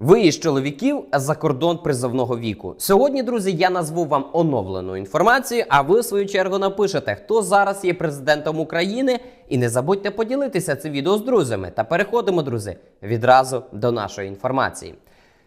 Виїзд чоловіків за кордон призовного віку. Сьогодні, друзі, я назву вам оновлену інформацію, а ви в свою чергу напишете, хто зараз є президентом України. І не забудьте поділитися цим відео з друзями. Та переходимо, друзі, відразу до нашої інформації.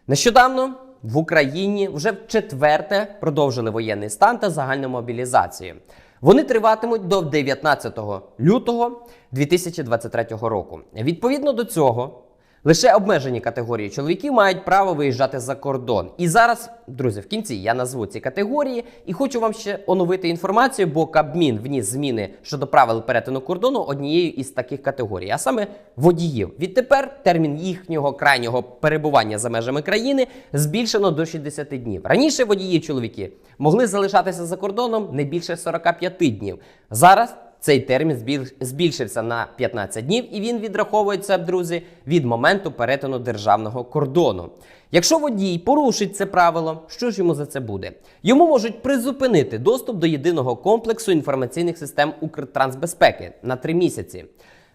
Нещодавно в Україні вже в четверте продовжили воєнний стан та загальну мобілізацію. Вони триватимуть до 19 лютого 2023 року. Відповідно до цього, лише обмежені категорії чоловіків мають право виїжджати за кордон. І зараз, друзі, в кінці я назву ці категорії і хочу вам ще оновити інформацію, бо Кабмін вніс зміни щодо правил перетину кордону однією із таких категорій, а саме водіїв. Відтепер термін їхнього крайнього перебування за межами країни збільшено до 60 днів. Раніше водії чоловіки могли залишатися за кордоном не більше 45 днів. Зараз цей термін збіль- збільшився на 15 днів, і він відраховується, друзі, від моменту перетину державного кордону. Якщо водій порушить це правило, що ж йому за це буде? Йому можуть призупинити доступ до єдиного комплексу інформаційних систем Укртрансбезпеки на 3 місяці.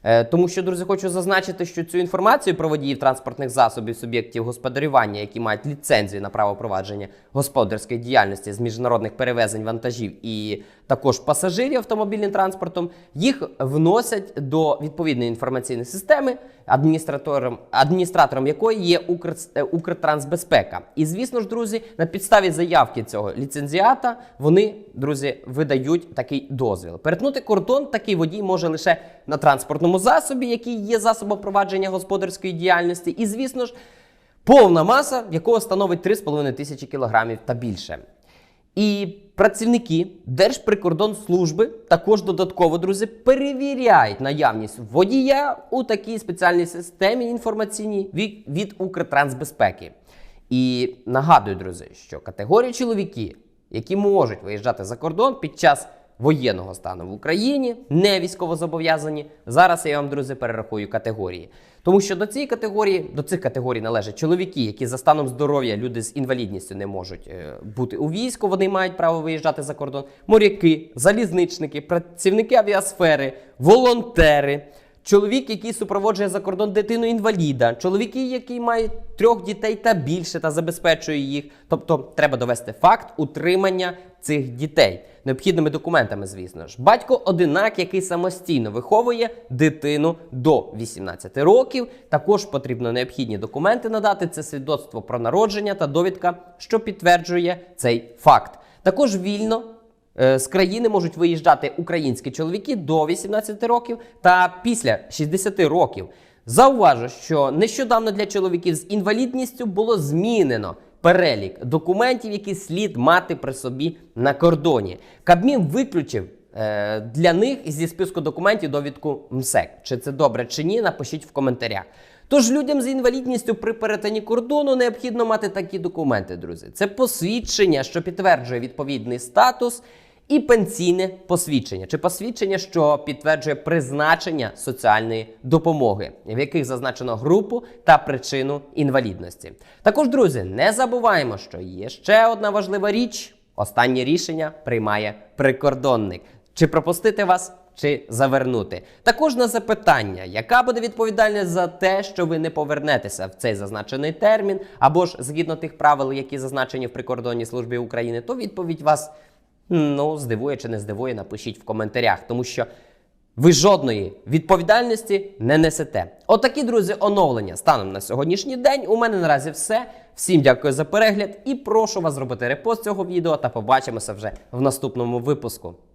Е, Тому що, друзі, хочу зазначити, що цю інформацію про водіїв транспортних засобів суб'єктів господарювання, які мають ліцензію на право провадження господарської діяльності з міжнародних перевезень вантажів і також пасажирів автомобільним транспортом, їх вносять до відповідної інформаційної системи, адміністратором, адміністратором якої є Укр, е, Укртрансбезпека. І звісно ж, друзі, на підставі заявки цього ліцензіата вони, друзі, видають такий дозвіл. Перетнути кордон такий водій може лише на транспортному засобі, який є засобом провадження господарської діяльності, і, звісно ж, повна маса якого становить 3,5 тисячі кілограмів та більше. І працівники Держприкордонслужби також додатково, друзі, перевіряють наявність водія у такій спеціальній системі інформаційній від, Укртрансбезпеки. І нагадую, друзі, що категорії чоловіки, які можуть виїжджати за кордон під час воєнного стану в Україні, не військовозобов'язані. Зараз я вам, друзі, перерахую категорії. Тому що до цієї категорії, до цих категорій належать чоловіки, які за станом здоров'я, люди з інвалідністю не можуть е, бути у війську, вони мають право виїжджати за кордон. Моряки, залізничники, працівники авіасфери, волонтери. Чоловік, який супроводжує за кордон дитину інваліда, чоловіки, які мають трьох дітей та більше та забезпечує їх. Тобто треба довести факт утримання цих дітей необхідними документами, звісно ж. Батько одинак, який самостійно виховує дитину до 18 років. Також потрібно необхідні документи надати. Це свідоцтво про народження та довідка, що підтверджує цей факт. Також вільно Е, З країни можуть виїжджати українські чоловіки до 18 років та після 60 років. Зауважу, що нещодавно для чоловіків з інвалідністю було змінено перелік документів, які слід мати при собі на кордоні. Кабмін виключив е, для них зі списку документів довідку МСЕК. Чи це добре чи ні, напишіть в коментарях. Тож людям з інвалідністю при перетині кордону необхідно мати такі документи, друзі. Це посвідчення, що підтверджує відповідний статус, і пенсійне посвідчення, чи посвідчення, що підтверджує призначення соціальної допомоги, в яких зазначено групу та причину інвалідності. Також, друзі, не забуваємо, що є ще одна важлива річ: останнє рішення приймає прикордонник. Чи пропустити вас? Чи завернути також на запитання, яка буде відповідальність за те, що ви не повернетеся в цей зазначений термін, або ж згідно тих правил, які зазначені в прикордонній службі України, то відповідь вас ну здивує чи не здивує, напишіть в коментарях, тому що ви жодної відповідальності не несете. Отакі, друзі, оновлення станом на сьогоднішній день. У мене наразі все. Всім дякую за перегляд і прошу вас зробити репост цього відео та побачимося вже в наступному випуску.